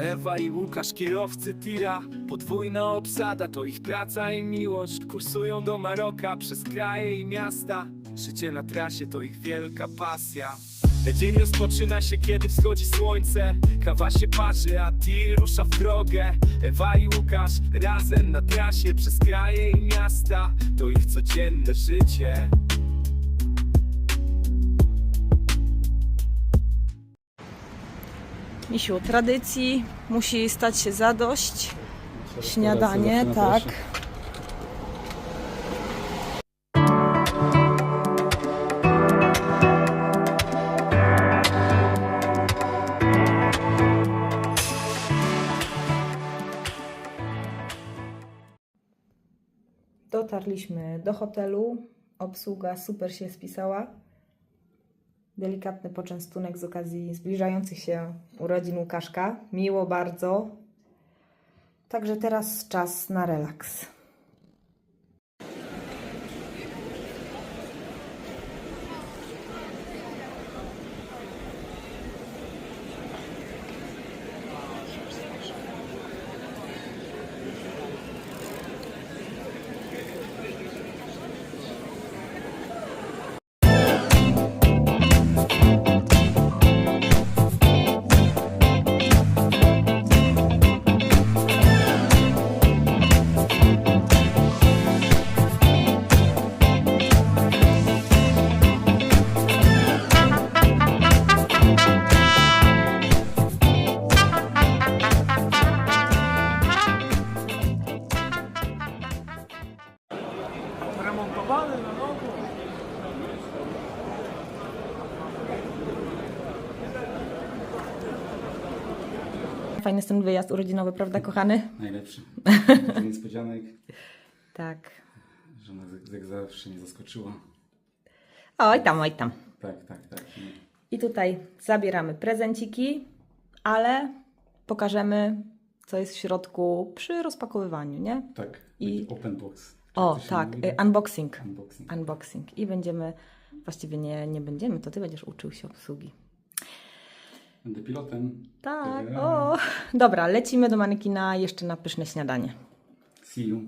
Ewa i Łukasz, kierowcy tira. Podwójna obsada, to ich praca i miłość. Kursują do Maroka przez kraje i miasta. Życie na trasie to ich wielka pasja. Dzień rozpoczyna się, kiedy wschodzi słońce. Kawa się parzy, a tir rusza w drogę. Ewa i Łukasz razem na trasie Przez kraje i miasta. To ich codzienne życie Misiu, tradycji musi stać się zadość. Śniadanie, tak. Dotarliśmy do hotelu. Obsługa super się spisała. Delikatny poczęstunek z okazji zbliżających się urodzin Łukaszka. Miło bardzo. Także teraz czas na relaks. Fajny jest ten wyjazd urodzinowy, prawda, kochany? Najlepszy. Dużo niespodzianek. Tak. Żona jak- zawsze nie zaskoczyła. Oj tam, oj tam. Tak, tak, tak. I tutaj zabieramy prezenciki, ale pokażemy, co jest w środku przy rozpakowywaniu, nie? Tak. I- Open box. Czy O, tak, y, unboxing. Unboxing. Unboxing. I będziemy, właściwie nie, nie będziemy, to ty będziesz uczył się obsługi. Będę pilotem. Tak, o. Dobra, lecimy do manekina jeszcze na pyszne śniadanie. See you.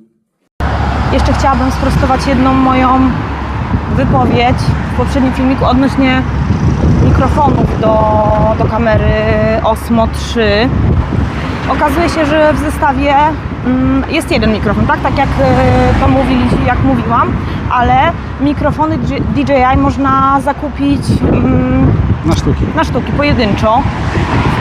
Jeszcze chciałabym sprostować jedną moją wypowiedź w poprzednim filmiku odnośnie mikrofonów do, do kamery Osmo 3. Okazuje się, że w zestawie mm, jest jeden mikrofon, tak? Tak jak e, to mówili, jak mówiłam, ale mikrofony DJI można zakupić mm, Na sztuki. na sztuki pojedynczo.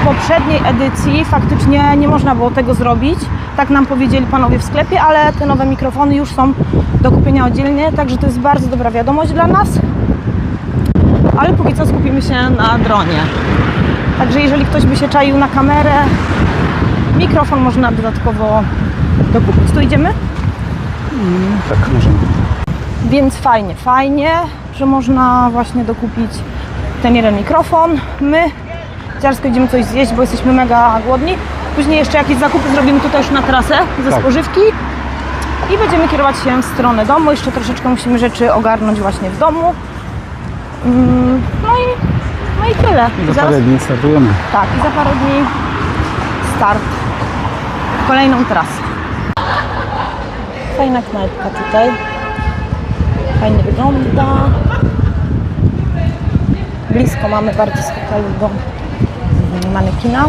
W poprzedniej edycji faktycznie nie można było tego zrobić. Tak nam powiedzieli panowie w sklepie, ale te nowe mikrofony już są do kupienia oddzielnie, także to jest bardzo dobra wiadomość dla nas. Ale póki co skupimy się na dronie. Także jeżeli ktoś by się czaił na kamerę, mikrofon można dodatkowo dokupić. Tu idziemy? Tak, możemy. Więc fajnie, fajnie, że można właśnie dokupić ten jeden mikrofon. My zaraz idziemy coś zjeść, bo jesteśmy mega głodni. Później jeszcze jakieś zakupy zrobimy tutaj już na trasę ze Tak. spożywki i będziemy kierować się w stronę domu. Jeszcze troszeczkę musimy rzeczy ogarnąć właśnie w domu. Mm, No i, no i tyle. I za Zaraz- parę dni startujemy. tak, i za parę dni start w kolejną trasę. Fajna knajpka tutaj. Fajnie wygląda. Blisko mamy bardzo z hotelu do manekina,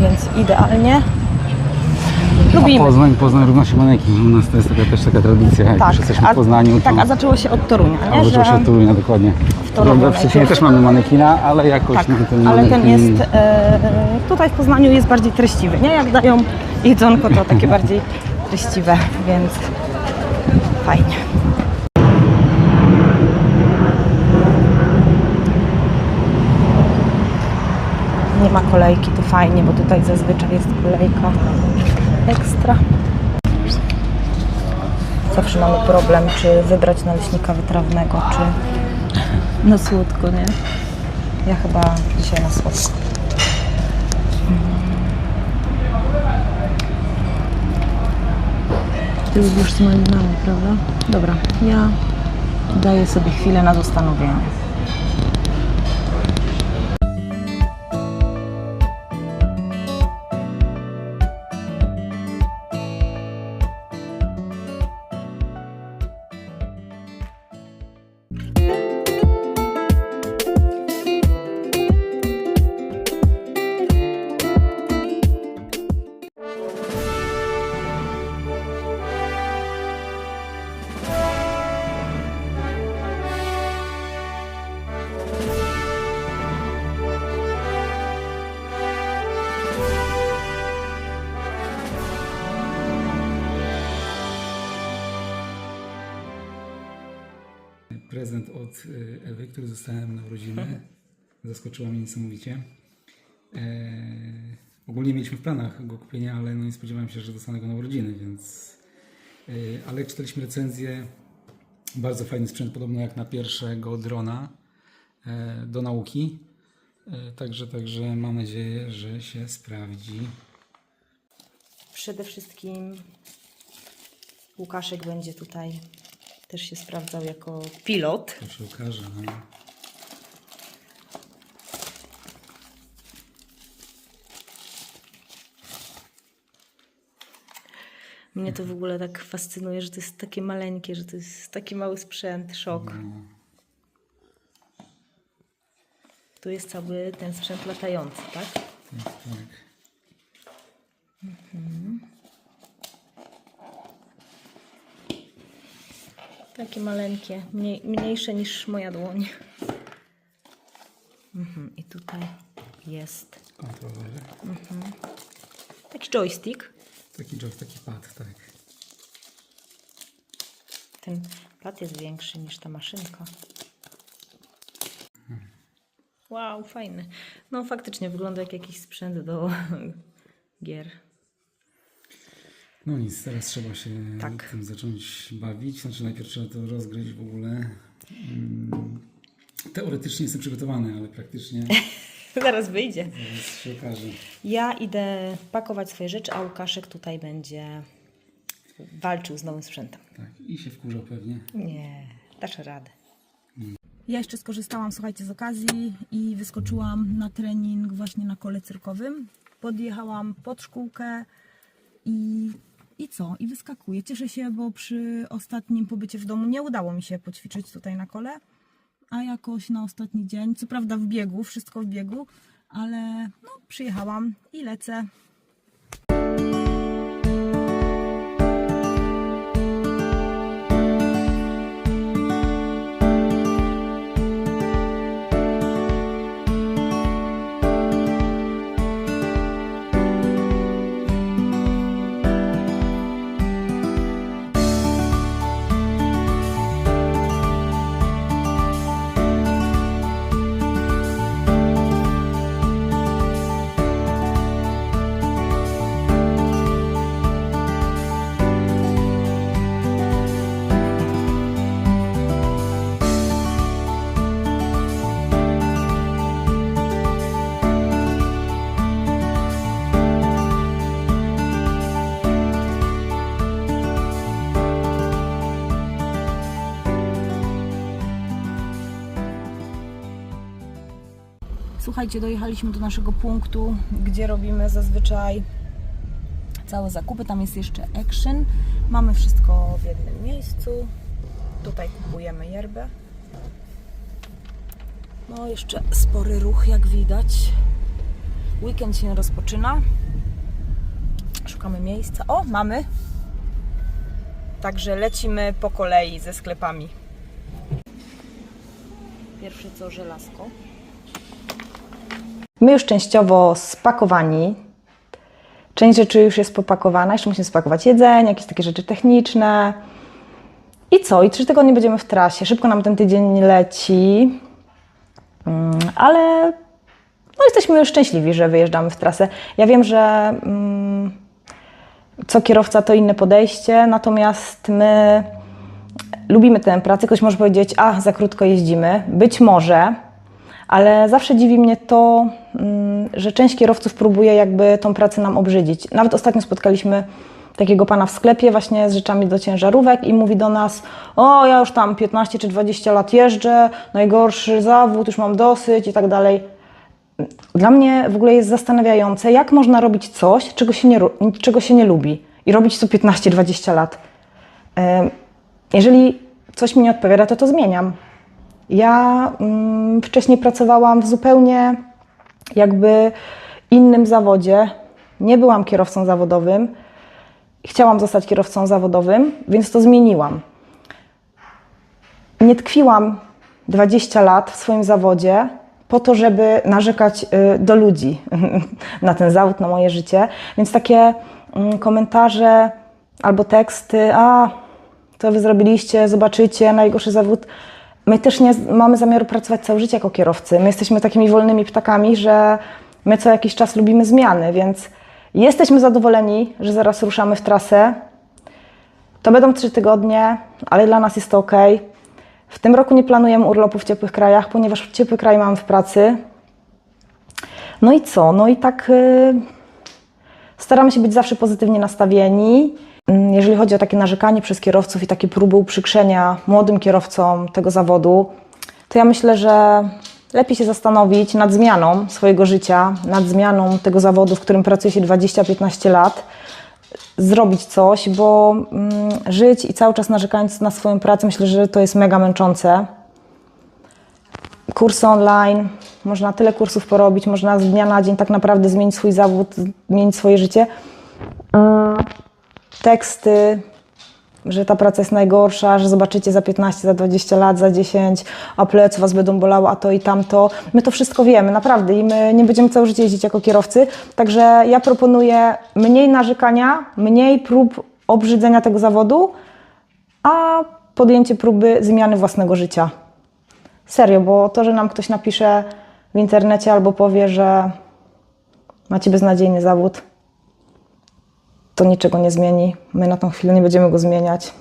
więc idealnie. Lubimy. Poznań, Poznań równa się manekin. U nas to jest taka, też taka tradycja. Jak już jesteśmy a, w Poznaniu, to tak, a zaczęło się od Torunia, a zaczął się od Torunia, dokładnie. W Szczecinie najpierw. też mamy manekina, ale jakoś Tak, ten ale ten manekin... jest e, tutaj w Poznaniu jest bardziej treściwy, nie? Jak dają jedzonko, to takie bardziej treściwe, więc fajnie. Nie ma kolejki, to fajnie, bo tutaj zazwyczaj jest kolejka ekstra. Zawsze mamy problem, czy wybrać naleśnika wytrawnego, czy na słodko, nie? Ja chyba dzisiaj na słodko. Ty lubisz z malinami, prawda? Dobra, ja daję sobie chwilę na zastanowienie. Prezent od y, Ewy, który dostałem na urodziny. Zaskoczyła mnie niesamowicie. Eee, ogólnie mieliśmy w planach go kupienia, ale no nie spodziewałem się, że dostanę go na urodziny, więc... y, ale czytaliśmy recenzję. Bardzo fajny sprzęt, podobno jak na pierwszego drona e, do nauki. E, Także, także mam nadzieję, że się sprawdzi. Przede wszystkim Łukaszek będzie tutaj też się sprawdzał jako pilot. To się okaże. No. Mnie to w ogóle tak fascynuje, że to jest takie maleńkie, że to jest taki mały sprzęt, szok. Tu jest cały ten sprzęt latający, tak? Tak, tak. Takie maleńkie, mniej, mniejsze niż moja dłoń. Mhm, I tutaj jest Kontroler. taki joystick. Taki job, taki pad, tak. Ten pad jest większy niż ta maszynka. Wow, fajny. No faktycznie wygląda jak jakiś sprzęt do gier. No nic, teraz trzeba się Tak. tym zacząć bawić. Znaczy najpierw trzeba to rozgryźć w ogóle. Mm, Teoretycznie jestem przygotowany, ale praktycznie Zaraz wyjdzie. zaraz się okaże. Ja idę pakować swoje rzeczy, a Łukaszek tutaj będzie walczył z nowym sprzętem. Tak, i się wkurzał pewnie. Nie, dasz radę. Ja jeszcze skorzystałam, słuchajcie, z okazji i wyskoczyłam na trening właśnie na kole cyrkowym. Podjechałam pod szkółkę i, i co? I wyskakuję. Cieszę się, bo przy ostatnim pobycie w domu nie udało mi się poćwiczyć tutaj na kole, a jakoś na ostatni dzień, co prawda w biegu, wszystko w biegu, ale no, przyjechałam i lecę. Słuchajcie, dojechaliśmy do naszego punktu, gdzie robimy zazwyczaj całe zakupy. Tam jest jeszcze action. Mamy wszystko w jednym miejscu. Tutaj kupujemy yerbę. No, jeszcze spory ruch, jak widać. Weekend się rozpoczyna. Szukamy miejsca. O, mamy. Także lecimy po kolei ze sklepami. Pierwsze co żelazko. My już częściowo spakowani. Część rzeczy już jest popakowana, jeszcze musimy spakować jedzenie, jakieś takie rzeczy techniczne. I co? I trzy tygodnie będziemy w trasie. Szybko nam ten tydzień leci, Mm, ale no jesteśmy już szczęśliwi, że wyjeżdżamy w trasę. Ja wiem, że mm, co kierowca to inne podejście, natomiast my lubimy tę pracę. Ktoś może powiedzieć, a za krótko jeździmy. Być może, ale zawsze dziwi mnie to, mm, że część kierowców próbuje jakby tą pracę nam obrzydzić. Nawet ostatnio spotkaliśmy takiego pana w sklepie właśnie z rzeczami do ciężarówek i mówi do nas, o ja już tam 15 czy 20 lat jeżdżę, najgorszy zawód, już mam dosyć i tak dalej. Dla mnie w ogóle jest zastanawiające, jak można robić coś, czego się nie, czego się nie lubi i robić to 15-20 lat. Jeżeli coś mi nie odpowiada, to to zmieniam. Ja mm, wcześniej pracowałam w zupełnie jakby innym zawodzie. Nie byłam kierowcą zawodowym. Chciałam zostać kierowcą zawodowym, więc to zmieniłam. Nie tkwiłam 20 lat w swoim zawodzie po to, żeby narzekać y, do ludzi na ten zawód, na moje życie. Więc takie mm, komentarze albo teksty, a co wy zrobiliście, zobaczycie, najgorszy zawód. My też nie mamy zamiaru pracować całe życie jako kierowcy. My jesteśmy takimi wolnymi ptakami, że my co jakiś czas lubimy zmiany, więc jesteśmy zadowoleni, że zaraz ruszamy w trasę. To będą trzy tygodnie, ale dla nas jest to ok. W tym roku nie planujemy urlopu w ciepłych krajach, ponieważ ciepłe kraje mamy w pracy. No i co? No i tak y, staramy się być zawsze pozytywnie nastawieni. Mm, Jeżeli chodzi o takie narzekanie przez kierowców i takie próby uprzykrzenia młodym kierowcom tego zawodu, to ja myślę, że lepiej się zastanowić nad zmianą swojego życia, nad zmianą tego zawodu, w którym pracuje się 20-15 lat, zrobić coś, bo mm, żyć i cały czas narzekając na swoją pracę, myślę, że to jest mega męczące. Kursy online, można tyle kursów porobić, można z dnia na dzień tak naprawdę zmienić swój zawód, zmienić swoje życie. Teksty, że ta praca jest najgorsza, że zobaczycie za 15, za 20 lat, za 10, a plecy was będą bolały, a to i tamto. My to wszystko wiemy, naprawdę i my nie będziemy całe życie jeździć jako kierowcy, także ja proponuję mniej narzekania, mniej prób obrzydzenia tego zawodu, a podjęcie próby zmiany własnego życia. Serio, bo to, że nam ktoś napisze w internecie albo powie, że macie beznadziejny zawód, to niczego nie zmieni. My na tą chwilę nie będziemy go zmieniać.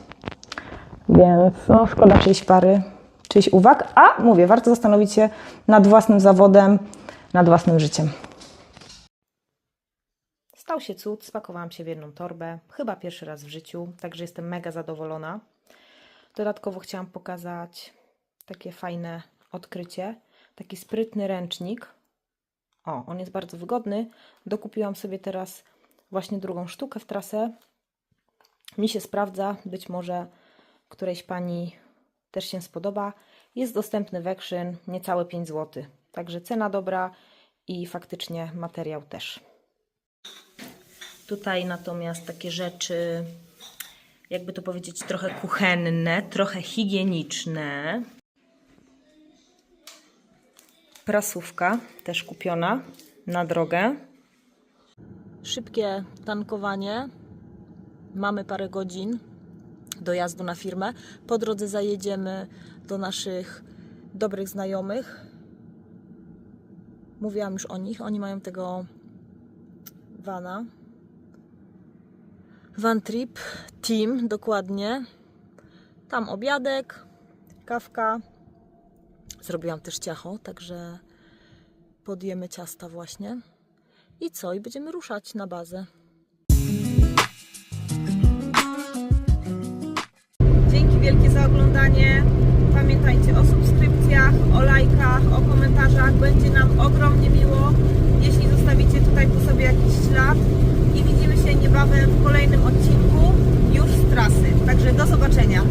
Więc no, szkoda czyjś pary, czyjś uwag. A mówię, warto zastanowić się nad własnym zawodem, nad własnym życiem. Stał się cud, spakowałam się w jedną torbę, chyba pierwszy raz w życiu, także jestem mega zadowolona. Dodatkowo chciałam pokazać takie fajne odkrycie, taki sprytny ręcznik. O, on jest bardzo wygodny. Dokupiłam sobie teraz właśnie drugą sztukę w trasę. Mi się sprawdza, być może którejś pani też się spodoba. Jest dostępny w Action, niecałe 5 zł. Także cena dobra i faktycznie materiał też. Tutaj natomiast takie rzeczy, jakby to powiedzieć, trochę kuchenne, trochę higieniczne. Prasówka też kupiona na drogę. Szybkie tankowanie. Mamy parę godzin dojazdu na firmę. Po drodze zajedziemy do naszych dobrych znajomych. Mówiłam już o nich. Oni mają tego vana. Van Trip Team, dokładnie. Tam obiadek, kawka. Zrobiłam też ciacho, także podjemy ciasta właśnie i co? I będziemy ruszać na bazę. Dzięki wielkie za oglądanie. Pamiętajcie o subskrypcjach, o lajkach, o komentarzach. Będzie nam ogromnie miło, jeśli zostawicie tutaj po sobie jakiś ślad. I widzimy się niebawem w kolejnym odcinku już z trasy. Także do zobaczenia.